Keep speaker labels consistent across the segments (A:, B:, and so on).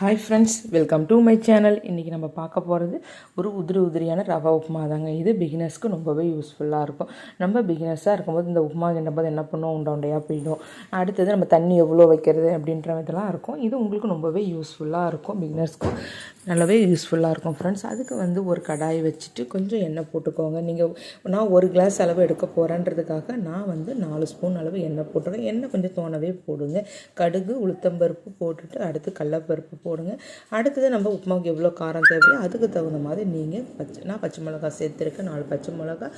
A: Hi friends welcome to my channel இன்றைக்கி நம்ம பார்க்க போகிறது ஒரு உதிரி உதிரியான ரவா உப்புமா தாங்க. இது பிகினர்ஸ்க்கு ரொம்பவே யூஸ்ஃபுல்லாக இருக்கும். நம்ம பிகினர்ஸாக இருக்கும்போது இந்த உப்புமா கிண்டும்போது என்ன பண்ணுவோம் உண்டை உண்டையாக போயிடும். அடுத்தது நம்ம தண்ணி எவ்வளோ வைக்கிறது அப்படின்ற இதெல்லாம் இருக்கும். இது உங்களுக்கு ரொம்பவே யூஸ்ஃபுல்லாக இருக்கும். பிகினர்ஸ்க்கும் நல்லாவே யூஸ்ஃபுல்லாக இருக்கும் ஃப்ரெண்ட்ஸ் அதுக்கு வந்து ஒரு கடாய் வச்சுட்டு கொஞ்சம் எண்ணெய் போட்டுக்கோங்க. நீங்கள் நான் ஒரு கிளாஸ் அளவு எடுக்க போகிறேன்றதுக்காக நான் வந்து நாலு ஸ்பூன் அளவு எண்ணெய் போட்டுருக்கேன் எண்ணெய் கொஞ்சம் தோணவே போடுங்க. கடுகு உளுத்தம்பருப்பு போட்டுட்டு அடுத்து கடலப்பருப்பு போடுங்க. அடுத்தது நம்ம உப்புமாவுக்கு எவ்வளோ காரம் தேவையோ அதுக்கு தகுந்த மாதிரி நீங்கள் பச்சை நான் பச்சை மிளகா சேர்த்துருக்கேன். நாலு பச்சை மிளகா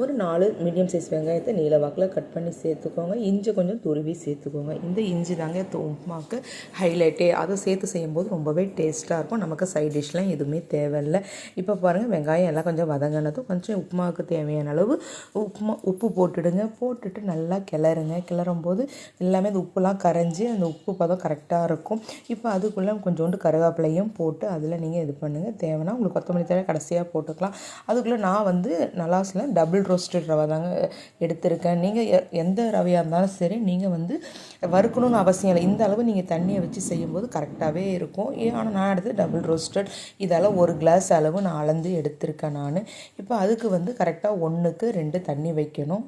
A: ஒரு நாலு மீடியம் சைஸ் வெங்காயத்தை நீல வாக்கில் கட் பண்ணி சேர்த்துக்கோங்க. இஞ்சி கொஞ்சம் துருவி சேர்த்துக்கோங்க. இந்த இஞ்சி தாங்க உப்புமாவுக்கு ஹைலைட்டே அதை சேர்த்து செய்யும்போது ரொம்பவே டேஸ்ட்டாக இருக்கும். நமக்கு சைட் டிஷ்லாம் எதுவுமே தேவையில்லை. இப்போ பாருங்கள் வெங்காயம் எல்லாம் கொஞ்சம் வதங்கினதும் கொஞ்சம் உப்புமாவுக்கு தேவையான அளவு உப்புமா உப்பு போட்டுடுங்க. போட்டுட்டு நல்லா கிளறுங்க. கிளறும் போது எல்லாமே அந்த உப்புலாம் கரைஞ்சி அந்த உப்பு பதம் கரெக்டாக இருக்கும். இப்போ அதுக்குள்ளே கொஞ்சம் கொஞ்சோண்டு கருவேப்பிலையும் போட்டு அதில் நீங்கள் இது பண்ணுங்கள் தேவைன்னா உங்களுக்கு கொத்தமல்லி தழை கடைசியாக போட்டுக்கலாம். அதுக்குள்ளே நான் வந்து நலாஸில் டபுள் ரோஸ்டட் ரவை தாங்க எடுத்திருக்கேன். நீங்கள் எ- எந்த ரவையாக இருந்தாலும் சரி நீங்கள் வந்து வறுக்கணும்னு அவசியம் இல்லை. இந்த அளவு நீங்கள் தண்ணியை வச்சு செய்யும்போது கரெக்டாகவே இருக்கும். ஆனால் நான் எடுத்து டபுள் ரோஸ்டட் இதெல்லாம் ஒரு கிளாஸ் அளவு நான் அளந்து எடுத்திருக்கேன் நான். இப்போ அதுக்கு வந்து கரெக்டாக ஒன்றுக்கு ரெண்டு தண்ணி வைக்கணும்.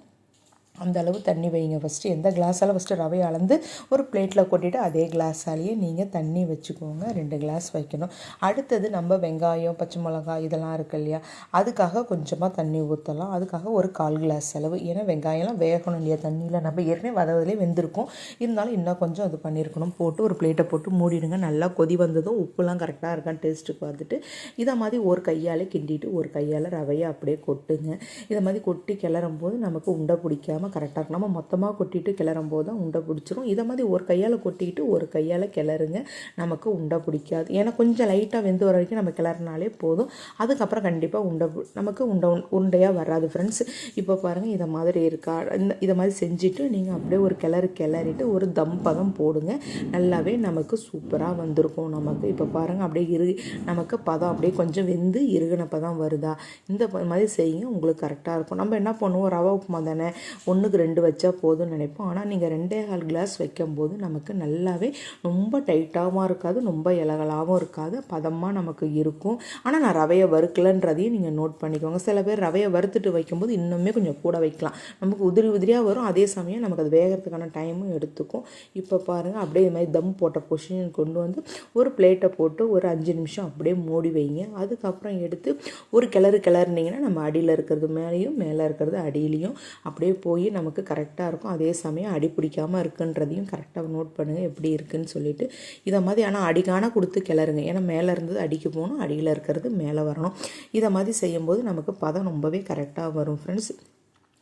A: அந்த அளவு தண்ணி வைங்க. ஃபஸ்ட்டு எந்த கிளாஸால் ஃபஸ்ட்டு ரவையை அளந்து ஒரு பிளேட்டில் கொட்டிட்டு அதே கிளாஸாலேயே நீங்கள் தண்ணி வச்சுக்கோங்க. ரெண்டு கிளாஸ் வைக்கணும். அடுத்தது நம்ம வெங்காயம் பச்சை மிளகாய் இதெல்லாம் இருக்கு இல்லையா? அதுக்காக கொஞ்சமாக தண்ணி ஊற்றலாம் அதுக்காக ஒரு கால் கிளாஸ் அளவு. ஏன்னா வெங்காயம்லாம் வேகணும் இல்லையா? தண்ணியில் நம்ம ஏற்கனவே வதவதிலே வெந்திருக்கும். இருந்தாலும் இன்னும் கொஞ்சம் அது பண்ணியிருக்கணும். போட்டு ஒரு பிளேட்டை போட்டு மூடிடுங்க. நல்லா கொதி வந்ததும் உப்புலாம் கரெக்டாக இருக்கான்னு டேஸ்ட்டுக்கு வந்துட்டு இதை மாதிரி ஒரு கையால் கிண்டிட்டு ஒரு கையால் ரவையை அப்படியே கொட்டுங்க. இதை மாதிரி கொட்டி கிளறும் போது நமக்கு உண்டை பிடிக்காமல் பிடிக்காம கரெக்டாக இருக்கும். நம்ம மொத்தமாக கொட்டிட்டு கிளறும் போது தான் உண்டை பிடிச்சிரும். இதை மாதிரி ஒரு கையால் கொட்டிட்டு ஒரு கையால் கிளறுங்க. நமக்கு உண்டை பிடிக்காது. ஏன்னா கொஞ்சம் லைட்டாக வெந்து வர வரைக்கும் நம்ம கிளறினாலே போதும். அதுக்கப்புறம் கண்டிப்பாக உண்டை நமக்கு உண்டை உண்டையாக வராது ஃப்ரெண்ட்ஸ் இப்போ பாருங்கள் இதை மாதிரி இருக்கா? இந்த இதை மாதிரி செஞ்சுட்டு நீங்கள் அப்படியே ஒரு கிளறு கிளறிட்டு ஒரு தம் பதம் போடுங்க. நல்லாவே நமக்கு சூப்பராக வந்திருக்கும் நமக்கு. இப்போ பாருங்கள் அப்படியே இரு நமக்கு பதம் அப்படியே கொஞ்சம் வெந்து இறுகின பதம் வருதா? இந்த மாதிரி செய்யுங்க. உங்களுக்கு கரெக்டாக இருக்கும். நம்ம என்ன பண்ணுவோம்? ரவா உப்புமா தானே? ஒன்று ஒன்றுக்கு ரெண்டு வச்சா போதும்னு நினைப்போம். ஆனால் நீங்கள் ரெண்டே கால் கிளாஸ் வைக்கும்போது நமக்கு நல்லாவே ரொம்ப டைட்டாகவும் இருக்காது ரொம்ப இலகலாகவும் இருக்காது. பதமாக நமக்கு இருக்கும். ஆனால் நான் ரவையை வறுக்கலன்றதையும் நீங்கள் நோட் பண்ணிக்கோங்க. சில பேர் ரவையை வறுத்துட்டு வைக்கும்போது இன்னுமே கொஞ்சம் கூட வைக்கலாம். நமக்கு உதிரி உதிரியாக வரும். அதே சமயம் நமக்கு அது வேகிறதுக்கான டைமும் எடுத்துக்கும். இப்போ பாருங்கள் அப்படியே இது மாதிரி தம் போட்ட பொசிஷன் கொண்டு வந்து ஒரு பிளேட்டை போட்டு ஒரு அஞ்சு நிமிஷம் அப்படியே மூடி வைங்க. அதுக்கப்புறம் எடுத்து ஒரு கிளறு கிளறுனீங்கன்னா நம்ம அடியில் இருக்கிறது மேலேயும் மேலே இருக்கிறது அடியிலையும் அப்படியே போய் நமக்கு கரெக்டாக இருக்கும். அதே சமயம் அடி பிடிக்காமல் இருக்குன்றதையும் கரெக்டாக நோட் பண்ணுங்கள் எப்படி இருக்குன்னு சொல்லிட்டு இதை மாதிரி ஆனால் அடிக்கான கொடுத்து கிளறுங்க. ஏன்னா மேலே இருந்தது அடிக்கு போகணும் அடியில் இருக்கிறது மேலே வரணும். இதை மாதிரி செய்யும்போது நமக்கு பதம் ரொம்பவே கரெக்டாக வரும் ஃப்ரெண்ட்ஸ்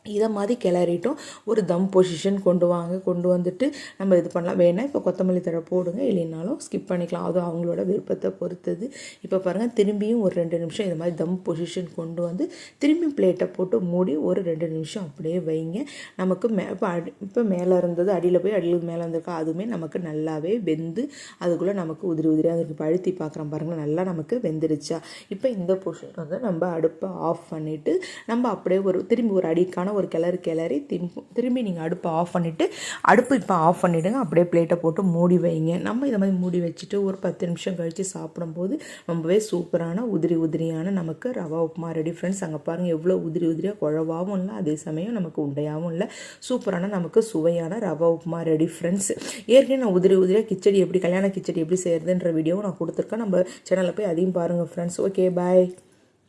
A: இதை மாதிரி கிளறிட்டும் ஒரு தம் பொசிஷன் கொண்டு வாங்க. கொண்டு வந்துட்டு நம்ம இது பண்ணலாம். வேணால் இப்போ கொத்தமல்லி தழை போடுங்க. இல்லைனாலும் ஸ்கிப் பண்ணிக்கலாம். அது அவங்களோட விருப்பத்தை பொறுத்தது. இப்போ பாருங்கள் திரும்பியும் ஒரு ரெண்டு நிமிஷம் இது மாதிரி தம் பொசிஷன் கொண்டு வந்து திரும்பி பிளேட்டை போட்டு மூடி ஒரு ரெண்டு நிமிஷம் அப்படியே வைங்க. நமக்கு மே இப்போ அடி இப்போ மேலே இருந்தது அடியில் போய் அடியில் மேலே இருந்திருக்கா அதுவுமே நமக்கு நல்லாவே வெந்து அதுக்குள்ளே நமக்கு உதிரி உதிரியாக இருக்குது பழுத்தி பார்க்குறோம் பாருங்கள் நல்லா நமக்கு வெந்துருச்சா? இப்போ இந்த பொசிஷன் வந்து நம்ம அடுப்பை ஆஃப் பண்ணிவிட்டு நம்ம அப்படியே ஒரு திரும்பி ஒரு அடிக்கான ஒரு கிளறு கிளறி திரும்பி திரும்பி நீங்கள் அடுப்பை ஆஃப் பண்ணிவிட்டு அடுப்பு இப்போ ஆஃப் பண்ணிவிடுங்க அப்படியே பிளேட்டை போட்டு மூடி வைங்க. நம்ம இதை மாதிரி மூடி வச்சுட்டு ஒரு பத்து நிமிஷம் கழித்து சாப்பிடும்போது ரொம்பவே சூப்பரான உதிரி உதிரியான நமக்கு ரவா உப்புமா ரெடி ஃப்ரெண்ட்ஸ் அங்கே பாருங்கள் எவ்வளோ உதிரி உதிரியாக குழவாகவும் இல்லை அதே சமயம் நமக்கு உண்டையாகவும் இல்லை. சூப்பரான நமக்கு சுவையான ரவா உப்புமா ரெடி ஃப்ரெண்ட்ஸ் ஏற்கனவே நான் உதிரி உதிரியாக கிச்சடி எப்படி கல்யாண கிச்சடி எப்படி செய்கிறதுன்ற வீடியோவும் நான் கொடுத்துருக்கேன். நம்ம சேனலில் போய் அதையும் பாருங்கள் friends okay bye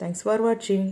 A: thanks for வாட்சிங்